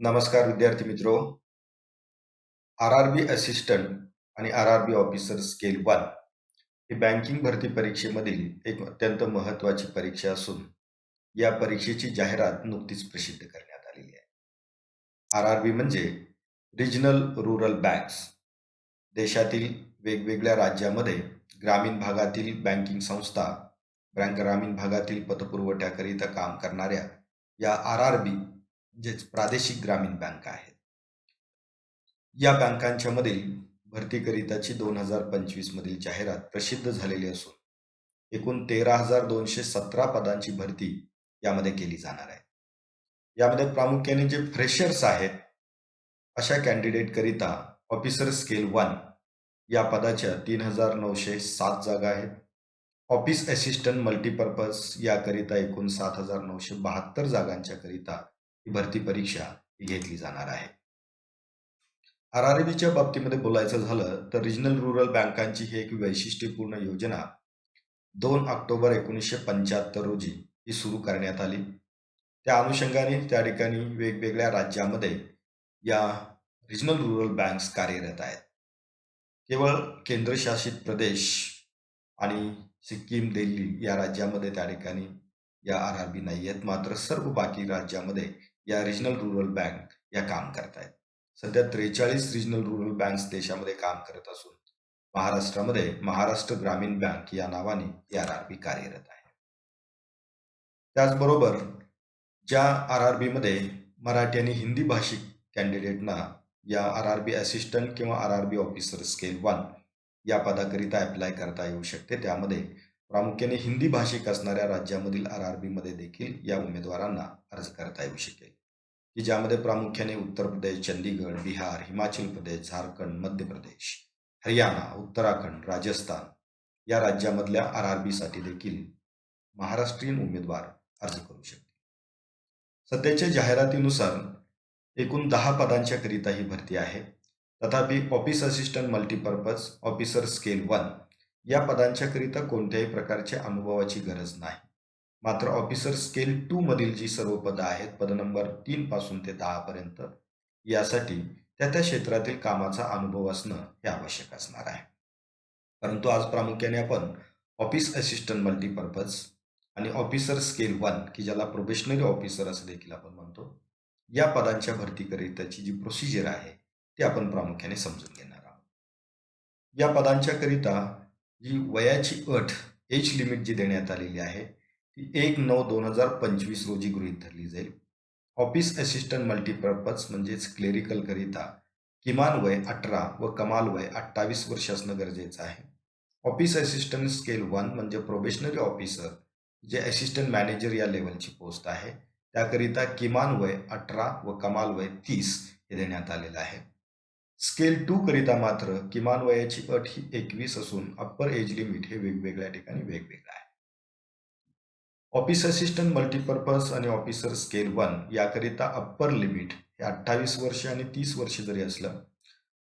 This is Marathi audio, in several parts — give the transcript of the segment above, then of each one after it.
नमस्कार विद्यार्थी मित्रो. आर आर बी असिस्टंट आणि R R B officer scale one ही बँकिंग भरती परीक्षेमधील एक अत्यंत महत्वाची परीक्षा असून या परीक्षेची जाहिरात नुकतीच प्रसिद्ध करण्यात आलेली आहे. आर आर बी म्हणजे रिजनल रुरल बँक्स देशातील वेगवेगळ्या राज्यामध्ये ग्रामीण भागातील बँकिंग संस्था बँक ग्रामीण भागातील पतपुरवठ्याकरिता काम करणाऱ्या या आर आर बी जेच प्रादेशिक ग्रामीण बँका आहेत. या बँकांच्या मधील भरतीकरिताची दोन हजार पंचवीस मधील जाहिरात प्रसिद्ध झालेली असून एकूण तेरा हजार दोनशे सतरा पदांची भरती यामध्ये केली जाणार आहे. यामध्ये प्रामुख्याने जे फ्रेशर्स आहेत अशा कॅन्डिडेटकरिता ऑफिसर स्केल वन या पदाच्या तीन हजार नऊशे सात जागा आहेत. ऑफिस असिस्टंट मल्टीपर्पज याकरिता एकूण सात हजार नऊशे बहात्तर जागांच्या करिता भरती परीक्षा घेतली जाणार आहे. आर आर बीच्या बाबतीमध्ये बोलायचं झालं तर रिजनल रुरल बँकांची ही एक वैशिष्ट्यपूर्ण योजना दोन ऑक्टोबर एकोणीसशे पंच्याहत्तर रोजी ही सुरू करण्यात आली. त्या अनुषंगाने त्या ठिकाणी वेगवेगळ्या राज्यामध्ये या रिजनल रुरल बँक्स कार्यरत आहेत. केवळ केंद्रशासित प्रदेश आणि सिक्कीम दिल्ली या राज्यामध्ये त्या ठिकाणी या आर आर बी नाही आहेत. मात्र सर्व बाकी राज्यामध्ये या रिजनल रुरल बँक या काम करत आहेत सध्या त्रेचाळीस रिजनल रुरल बँक्स देशामध्ये काम करत असून महाराष्ट्रामध्ये महाराष्ट्र ग्रामीण बँक या नावाने ही आर आर बी कार्यरत आहे. त्याचबरोबर ज्या आर आर बीमध्ये मराठी आणि हिंदी भाषिक कॅन्डिडेटना या आर आर बी असिस्टंट किंवा R R B officer scale one या पदाकरिता अप्लाय करता येऊ शकते. त्यामध्ये प्रामुख्याने हिंदी भाषिक असणाऱ्या राज्यामधील आर आर बीमध्ये देखील या उमेदवारांना अर्ज करता येऊ शकेल. की ज्यामध्ये प्रामुख्याने उत्तर प्रदेश चंदीगड बिहार हिमाचल प्रदेश झारखंड मध्य प्रदेश हरियाणा उत्तराखंड राजस्थान या राज्यामधल्या आर आर बीसाठी देखील महाराष्ट्रीयन उमेदवार अर्ज करू शकतील. सध्याच्या जाहिरातीनुसार एकूण दहा पदांच्या करिता ही भरती आहे. तथापि office assistant multipurpose officer scale one या पदांच्याकरिता कोणत्याही प्रकारच्या अनुभवाची गरज नाही. मात्र ऑफिसर स्केल टू मधील जी सर्व पदं आहेत पद नंबर तीन पासून ते दहा पर्यंत यासाठी त्या त्या क्षेत्रातील कामाचा अनुभव असणं हे आवश्यक असणार आहे. परंतु आज प्रामुख्याने आपण ऑफिस असिस्टंट मल्टीपर्पज आणि ऑफिसर स्केल वन की ज्याला प्रोबेशनरी ऑफिसर असं देखील आपण म्हणतो या पदांच्या भरतीकरिताची जी प्रोसिजर आहे ती आपण प्रामुख्याने समजून घेणार आहोत. या पदांच्याकरिता जी वयाची अट एज लिमिट जी देण्यात आलेली आहे ती एक नऊ दोन हजार पंचवीस रोजी गृहीत धरली जाईल. ऑफिस असिस्टंट मल्टीपर्पज म्हणजेच क्लेरिकलकरिता किमान वय अठरा व कमाल वय अठ्ठावीस वर्ष असणं गरजेचं आहे. ऑफिस असिस्टंट स्केल वन म्हणजे प्रोबेशनरी ऑफिसर जे असिस्टंट मॅनेजर या लेवलची पोस्ट आहे. त्याकरिता किमान वय अठरा व कमाल वय तीस हे देण्यात आलेलं आहे. स्केल टू करिता मात्र किमान वयाची अट ही एकवीस असून अप्पर एज लिमिट हे वेगवेगळ्या ठिकाणी वेगवेगळं आहे. ऑफिस असिस्टंट मल्टीपर्पज आणि ऑफिसर स्केल वन याकरिता अप्पर लिमिट हे अठ्ठावीस वर्ष आणि तीस वर्ष जरी असलं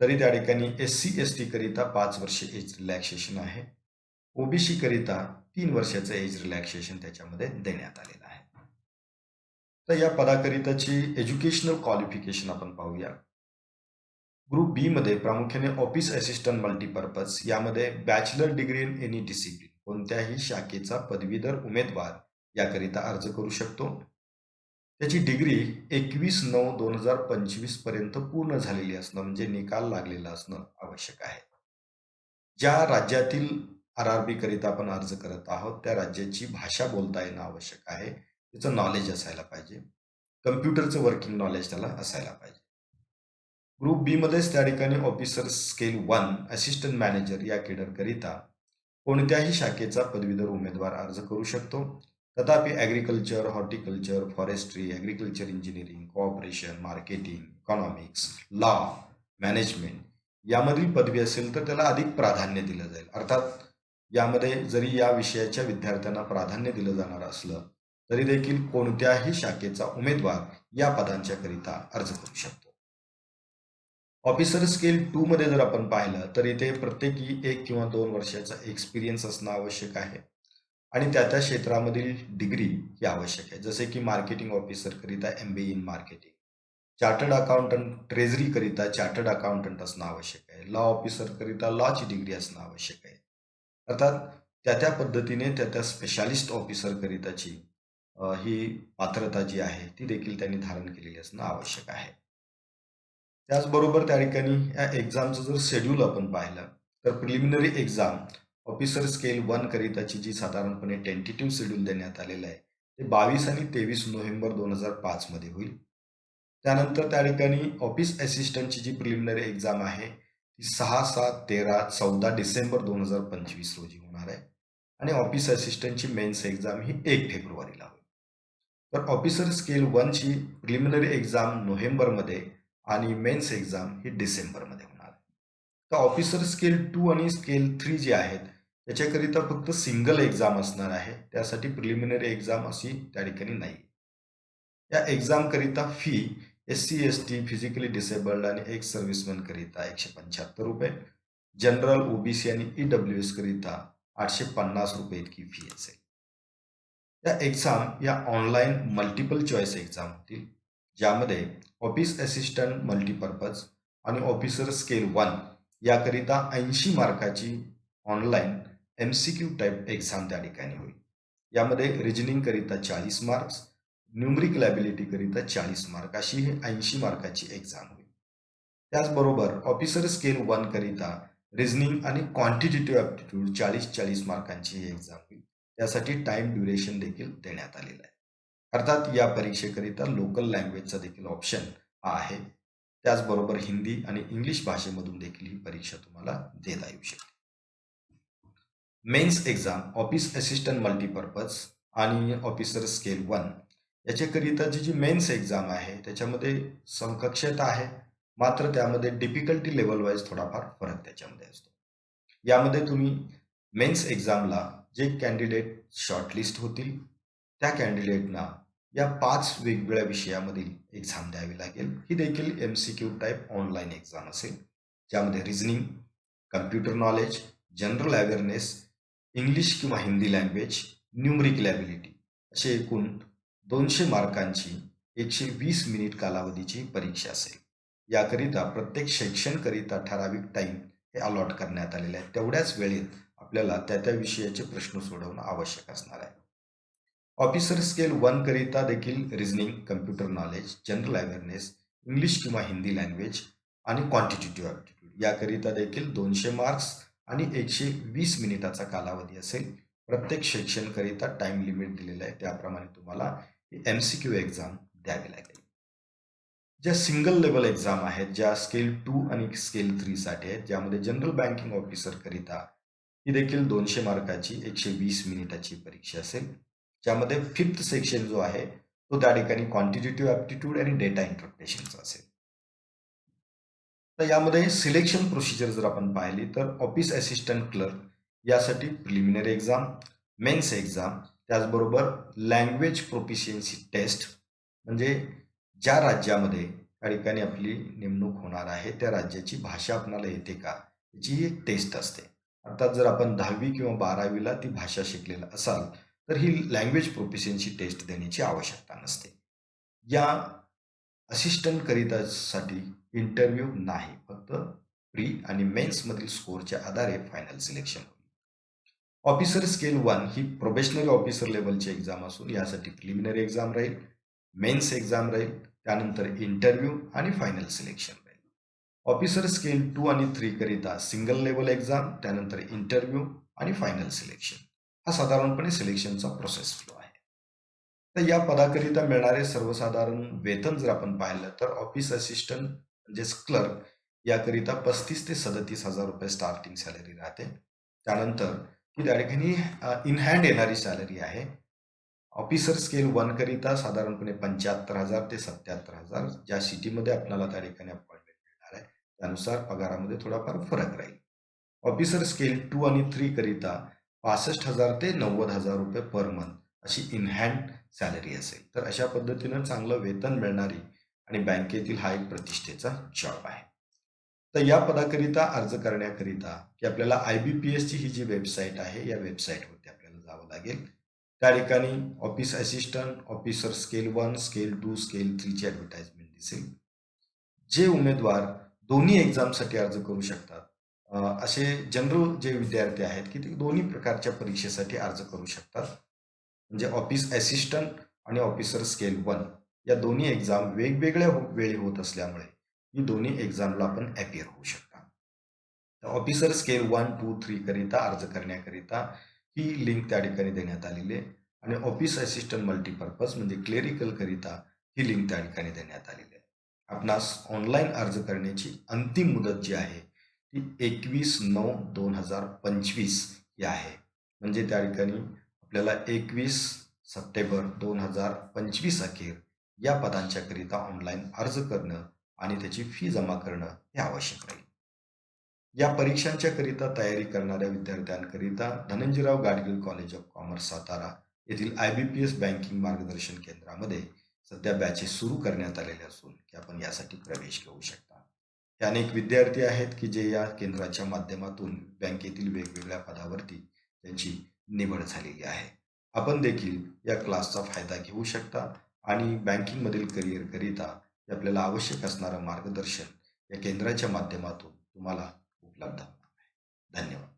तरी त्या ठिकाणी एस सी एस टी करिता पाच वर्ष एज रिलॅक्सेशन आहे. ओबीसी करिता तीन वर्षाचं एज रिलॅक्सेशन त्याच्यामध्ये देण्यात आलेलं आहे. तर या पदाकरिताची एज्युकेशनल क्वालिफिकेशन आपण पाहूया. ग्रुप बी मध्ये प्रामुख्याने ऑफिस असिस्टंट मल्टीपर्पज यामध्ये bachelor degree in any discipline. कोणत्याही शाखेचा पदवीधर उमेदवार याकरिता अर्ज करू शकतो. त्याची डिग्री एकवीस नऊ दोन हजार पंचवीसपर्यंत पूर्ण झालेली असणं म्हणजे निकाल लागलेला असणं आवश्यक आहे. ज्या राज्यातील आर आर बी करिता आपण अर्ज करत आहोत त्या राज्याची भाषा बोलता येणं आवश्यक आहे. त्याचं नॉलेज असायला पाहिजे. कम्प्युटरचं वर्किंग नॉलेज त्याला असायला पाहिजे. ग्रुप बीमध्येच त्या ठिकाणी officer scale one assistant manager या केडरकरिता कोणत्याही शाखेचा पदवीधर उमेदवार अर्ज करू शकतो. तथापि agriculture horticulture forestry agriculture engineering cooperation marketing economics law management यामधील पदवी असेल तर त्याला अधिक प्राधान्य दिलं जाईल. अर्थात यामध्ये जरी या विषयाच्या विद्यार्थ्यांना प्राधान्य दिलं जाणार असलं तरी देखील कोणत्याही शाखेचा उमेदवार या पदांच्याकरिता अर्ज करू शकतो. ऑफिसर स्केल टू मध्ये जर आपण पाहिलं तर इथे प्रत्येकी एक किंवा दोन वर्षाचा एक्सपिरियन्स असणं आवश्यक आहे. आणि त्या त्या क्षेत्रामधील डिग्री ही आवश्यक आहे. जसे की मार्केटिंग ऑफिसर करिता M B in marketing chartered accountant ट्रेझरीकरिता chartered accountant असणं आवश्यक आहे. लॉ ऑफिसरकरिता लॉची डिग्री असणं आवश्यक आहे. अर्थात त्या त्या पद्धतीने त्या त्या स्पेशालिस्ट ऑफिसरकरिताची ही पात्रता जी आहे ती देखील त्यांनी धारण केलेली असणं आवश्यक आहे. त्याचबरोबर त्या ठिकाणी या एक्झामचं जर शेड्यूल आपण पाहिलं तर preliminary exam officer scale one करिताची जी साधारणपणे टेंटेटिव्ह शेड्यूल देण्यात आलेलं आहे ते बावीस आणि तेवीस नोव्हेंबर दोन हजार पाचमध्ये होईल. त्यानंतर त्या ठिकाणी ऑफिस असिस्टंटची जी प्रिलिमिनरी एक्झाम आहे ती सहा सात तेरा चौदा डिसेंबर दोन हजार पंचवीस रोजी होणार आहे. आणि ऑफिस असिस्टंटची मेन्स एक्झाम ही एक फेब्रुवारीला होईल. तर ऑफिसर स्केल वनची प्रिलिमिनरी एक्झाम नोव्हेंबरमध्ये आणि मेन्स एक्झाम ही डिसेंबरमध्ये होणार तर ऑफिसर स्केल टू आणि स्केल थ्री जे आहेत त्याच्याकरिता फक्त सिंगल एक्झाम असणार आहे. त्यासाठी प्रिलिमिनरी एक्झाम अशी त्या ठिकाणी नाही. या एक्झामकरिता fee S C S T physically disabled आणि एक सर्व्हिसमॅन करिता एकशे पंच्याहत्तर रुपये जनरल ओबीसी आणि ई डब्ल्यू एस करिता आठशे पन्नास रुपये इतकी फी असेल. या एक्झाम या ऑनलाईन मल्टिपल चॉईस एक्झाम होतील ज्यामध्ये ऑफिस असिस्टंट मल्टीपर्पज आणि ऑफिसर स्केल वन याकरिता ऐंशी मार्काची online M C Q type exam त्या ठिकाणी होईल. यामध्ये रिजनिंग करिता चाळीस मार्क्स न्युमरिक लॅबिलिटीकरिता चाळीस मार्क अशी ही ऐंशी मार्काची एक्झाम होईल. त्याचबरोबर ऑफिसर स्केल वनकरिता रिजनिंग आणि क्वांटिटेटिव्ह ॲप्टिट्यूड चाळीस चाळीस मार्कांची ही एक्झाम होईल. त्यासाठी टाइम ड्युरेशन देखील देण्यात आलेलं आहे. अर्थात या परीक्षेकरिता लोकल लँग्वेजचा देखील ऑप्शन हा आहे. त्याचबरोबर हिंदी आणि इंग्लिश भाषेमधून देखील ही परीक्षा तुम्हाला देता येऊ शकते. Mains exam office assistant multipurpose आणि ऑफिसर स्केल वन याच्याकरिताची जी मेन्स एक्झाम आहे त्याच्यामध्ये समकक्षता आहे. मात्र त्यामध्ये डिफिकल्टी लेवल वाईज थोडाफार फरक त्याच्यामध्ये असतो. यामध्ये तुम्ही मेन्स एक्झामला जे कॅन्डिडेट शॉर्टलिस्ट होतील त्या कॅन्डिडेटना या पाच वेगवेगळ्या विषयामधील एक्झाम द्यावी लागेल. ही देखील M C Q type online exam असेल. ज्यामध्ये reasoning computer knowledge general awareness English किंवा हिंदी लँग्वेज न्यूमरिकल लॅबिलिटी असे एकूण दोनशे मार्कांची एकशे वीस मिनिट कालावधीची परीक्षा असेल. याकरिता प्रत्येक शैक्षणकरिता ठराविक टाईम हे अलॉट करण्यात आलेले आहे तेवढ्याच वेळेत आपल्याला त्या त्या विषयाचे प्रश्न सोडवणं आवश्यक असणार आहे. ऑफिसर स्केल वन करिता देखील reasoning computer knowledge general awareness English किंवा हिंदी लँग्वेज आणि क्वांटिटेटिव्ह ॲप्टिट्यूड याकरिता देखील दोनशे मार्क्स आणि एकशे वीस मिनिटाचा कालावधी असेल. प्रत्येक सेक्शनकरिता टाइम लिमिट दिलेला आहे. त्याप्रमाणे तुम्हाला एम सी क्यू एक्झाम द्यावी लागेल. ज्या सिंगल लेवल एक्झाम आहेत ज्या स्केल टू आणि स्केल थ्रीसाठी आहेत ज्यामध्ये जनरल बँकिंग ऑफिसर करिता ही देखील दोनशे मार्काची एकशे वीस मिनिटाची परीक्षा असेल. ज्यामध्ये फिफ्थ सेक्शन जो आहे तो त्या ठिकाणी क्वांटिटेटिव्ह ॲप्टिट्यूड आणि डेटा इंटरप्रिटेशनचा असेल. तर यामध्ये सिलेक्शन प्रोसिजर जर आपण पाहिली तर ऑफिस असिस्टंट क्लर्क यासाठी प्रिलिमिनरी एक्झाम मेन्स एक्झाम त्याचबरोबर लँग्वेज प्रोफिशियन्सी टेस्ट म्हणजे ज्या राज्यामध्ये त्या ठिकाणी आपली नेमणूक होणार आहे त्या राज्याची भाषा आपणाला येते का याची एक टेस्ट असते. अर्थात जर आपण दहावी किंवा बारावीला ती भाषा शिकलेला असाल तर ही लँग्वेज प्रोफिशियन्सी टेस्ट देण्याची आवश्यकता नसते. या असिस्टंटकरितासाठी इंटरव्ह्यू नाही फक्त प्री आणि मेन्समधील स्कोअरच्या आधारे फायनल सिलेक्शन होईल ऑफिसर स्केल वन ही प्रोफेशनल ऑफिसर लेवलची एक्झाम असून यासाठी प्रिलिमिनरी एक्झाम राहील मेन्स एक्झाम राहील त्यानंतर इंटरव्ह्यू आणि फायनल सिलेक्शन राहील. ऑफिसर स्केल टू आणि थ्री करिता सिंगल लेवल एक्झाम त्यानंतर इंटरव्ह्यू आणि फायनल सिलेक्शन हा साधारणपणे सिलेक्शनचा प्रोसेस फ्लो आहे. तर या पदाकरिता मिळणारे सर्वसाधारण वेतन जर आपण पाहिलं तर ऑफिस असिस्टंट म्हणजेच क्लर्क याकरिता पस्तीस ते सदतीस हजार रुपये स्टार्टिंग सॅलरी राहते. त्यानंतर ही त्या ठिकाणी इन हँड येणारी सॅलरी आहे. ऑफिसर स्केल वन करिता साधारणपणे पंच्याहत्तर हजार ते सत्याहत्तर हजार ज्या सिटीमध्ये आपल्याला त्या ठिकाणी अपॉइंटमेंट मिळणार आहे. त्यानुसार पगारामध्ये थोडाफार फरक राहील. ऑफिसर स्केल टू आणि थ्री करिता पासष्ट हजार ते नव्वद हजार रुपये पर मंथ अशी इन हँड सॅलरी असेल. तर अशा पद्धतीनं चांगलं वेतन मिळणारी आणि बँकेतील हा एक प्रतिष्ठेचा जॉब आहे. तर या पदाकरिता अर्ज करण्याकरिता की आपल्याला आय बी पी एसची ही जी वेबसाईट आहे या वेबसाईटवरती आपल्याला जावं लागेल. त्या ठिकाणी office assistant officer scale one scale two scale थ्रीची advertisement दिसेल. जे उमेदवार दोन्ही एक्झामसाठी अर्ज करू शकतात असे जनरल जे विद्यार्थी आहेत की ते दोन्ही प्रकारच्या परीक्षेसाठी अर्ज करू शकतात. म्हणजे ऑफिस असिस्टंट आणि ऑफिसर स्केल वन या दोन्ही एक्झाम वेगवेगळ्या हो- वेळी होत असल्यामुळे ही दोन्ही एक्झामला आपण अपियर होऊ शकता तर officer scale one two three करिता अर्ज करण्याकरिता ही लिंक त्या ठिकाणी देण्यात आलेली आहे. आणि ऑफिस असिस्टंट मल्टीपर्पज म्हणजे क्लेरिकल करिता ही लिंक त्या ठिकाणी देण्यात आलेली आहे. आपणास ऑनलाईन अर्ज करण्याची अंतिम मुदत जी आहे ती एकवीस नऊ दोन हजार पंचवीस ही आहे. म्हणजे त्या ठिकाणी आपल्याला एकवीस सप्टेंबर दोन हजार पंचवीस अखेर या पदांच्याकरिता ऑनलाईन अर्ज करणं आणि त्याची फी जमा करणं हे आवश्यक राहील. या परीक्षांच्याकरिता तयारी करणाऱ्या विद्यार्थ्यांकरिता Dhananjayrao Gadgil college of commerce Satara येथील I B P S banking मार्गदर्शन केंद्रामध्ये सध्या बॅचेस सुरू करण्यात आलेले असून की आपण यासाठी प्रवेश घेऊ शकता. हे अनेक विद्यार्थी आहेत की जे या केंद्राच्या माध्यमातून बँकेतील वेगवेगळ्या पदावरती त्यांची निवड झालेली आहे. आपण देखील या क्लासचा फायदा घेऊ शकता आणि बँकिंगमधील करिअरकरिता आपल्याला आवश्यक असणारं मार्गदर्शन या केंद्राच्या माध्यमातून तुम्हाला उपलब्ध होणार आहे. धन्यवाद.